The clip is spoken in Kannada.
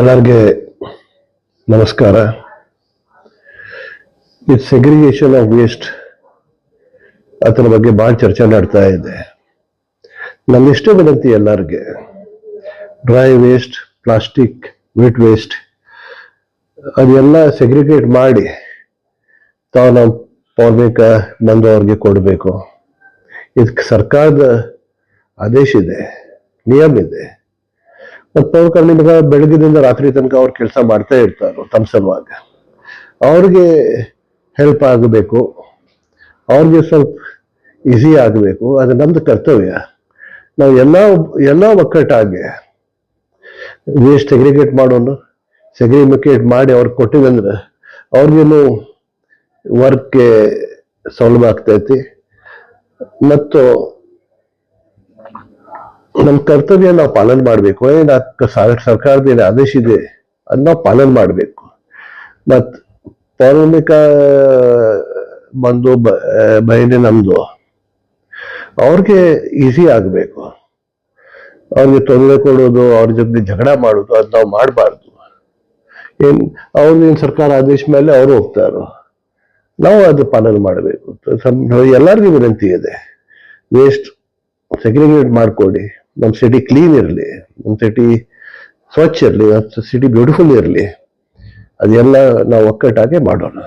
ಎಲ್ಲರಿಗೆ ನಮಸ್ಕಾರ. ಈ ಸೆಗ್ರಿಗೇಷನ್ ಆಫ್ ವೇಸ್ಟ್ ಅದರ ಬಗ್ಗೆ ಭಾಳ ಚರ್ಚೆ ನಡ್ತಾ ಇದೆ. ನನ್ನಿಷ್ಟೇ ವಿನಂತಿ ಎಲ್ಲರಿಗೆ dry waste plastic wet waste ಅದೆಲ್ಲ ಸೆಗ್ರಿಗೇಟ್ ಮಾಡಿ ತಾವು ನಾವು ಪೌರ್ಮಿಕ ಬಂದವ್ರಿಗೆ ಕೊಡಬೇಕು. ಇದಕ್ಕೆ ಸರ್ಕಾರದ ಆದೇಶ ಇದೆ, ನಿಯಮ ಇದೆ. ಪೌರ್ಕರ್ ನಿಮ್ಗೆ ಬೆಳಗಿನಿಂದ ರಾತ್ರಿ ತನಕ ಅವ್ರು ಕೆಲಸ ಮಾಡ್ತಾ ಇರ್ತಾರೆ ತಮ್ಮ ಸಲುವಾಗಿ ಅವ್ರಿಗೆ ಹೆಲ್ಪ್ ಆಗಬೇಕು. ಅವ್ರಿಗೆ ಸ್ವಲ್ಪ ಈಸಿ ಆಗಬೇಕು. ಅದು ನಮ್ದು ಕರ್ತವ್ಯ. ನಾವು ಎಲ್ಲ ಎಲ್ಲ ಒಕ್ಕಟ್ಟಾಗಿ ವೇಸ್ಟ್ ಸೆಗ್ರಿಗೇಟ್ ಮಾಡೋನು ಸೆಗ್ರಿಗೇಟ್ ಮಾಡಿ ಅವ್ರಿಗೆ ಕೊಟ್ಟಿವಂದ್ರೆ ಅವ್ರಿಗೇನು ವರ್ಕ್ಗೆ ಸೌಲಭ್ಯ ಆಗ್ತೈತಿ. ಮತ್ತು ನಮ್ಮ ಕರ್ತವ್ಯ ನಾವು ಪಾಲನೆ ಮಾಡಬೇಕು. ಏನು ಸರ್ಕಾರದ ಏನು ಆದೇಶ ಇದೆ ಅದನ್ನ ನಾವು ಪಾಲನೆ ಮಾಡಬೇಕು. ಮತ್ತು ಪೌರಾಣಿಕ, ಬಂದು ಬಯನೆ ನಮ್ಮದು ಅವ್ರಿಗೆ ಈಸಿ ಆಗಬೇಕು. ಅವ್ರಿಗೆ ತೊಂದರೆ ಕೊಡೋದು, ಅವ್ರ ಜೊತೆ ಜಗಳ ಮಾಡೋದು, ಅದು ನಾವು ಮಾಡಬಾರ್ದು. ಏನ್ ಅವ್ರಿಗೇನು ಸರ್ಕಾರ ಆದೇಶ ಮೇಲೆ ಅವರು ಹೋಗ್ತಾರೋ, ನಾವು ಅದು ಪಾಲನೆ ಮಾಡಬೇಕು. ಎಲ್ಲರಿಗೂ ವಿನಂತಿ ಇದೆ. ವೇಸ್ಟ್ ಸೆಗ್ರಿಗೇಟ್ ಮಾಡಿಕೊಡಿ. ನಮ್ಮ ಸಿಟಿ ಕ್ಲೀನ್ ಇರಲಿ ನಮ್ಮ ಸಿಟಿ ಸ್ವಚ್ಛ ಇರಲಿ ಸಿಟಿ ಬ್ಯೂಟಿಫುಲ್ ಇರಲಿ, ಅದೆಲ್ಲ ನಾವು ಒಕ್ಕಟ್ಟಾಗೆ ಮಾಡೋಣ.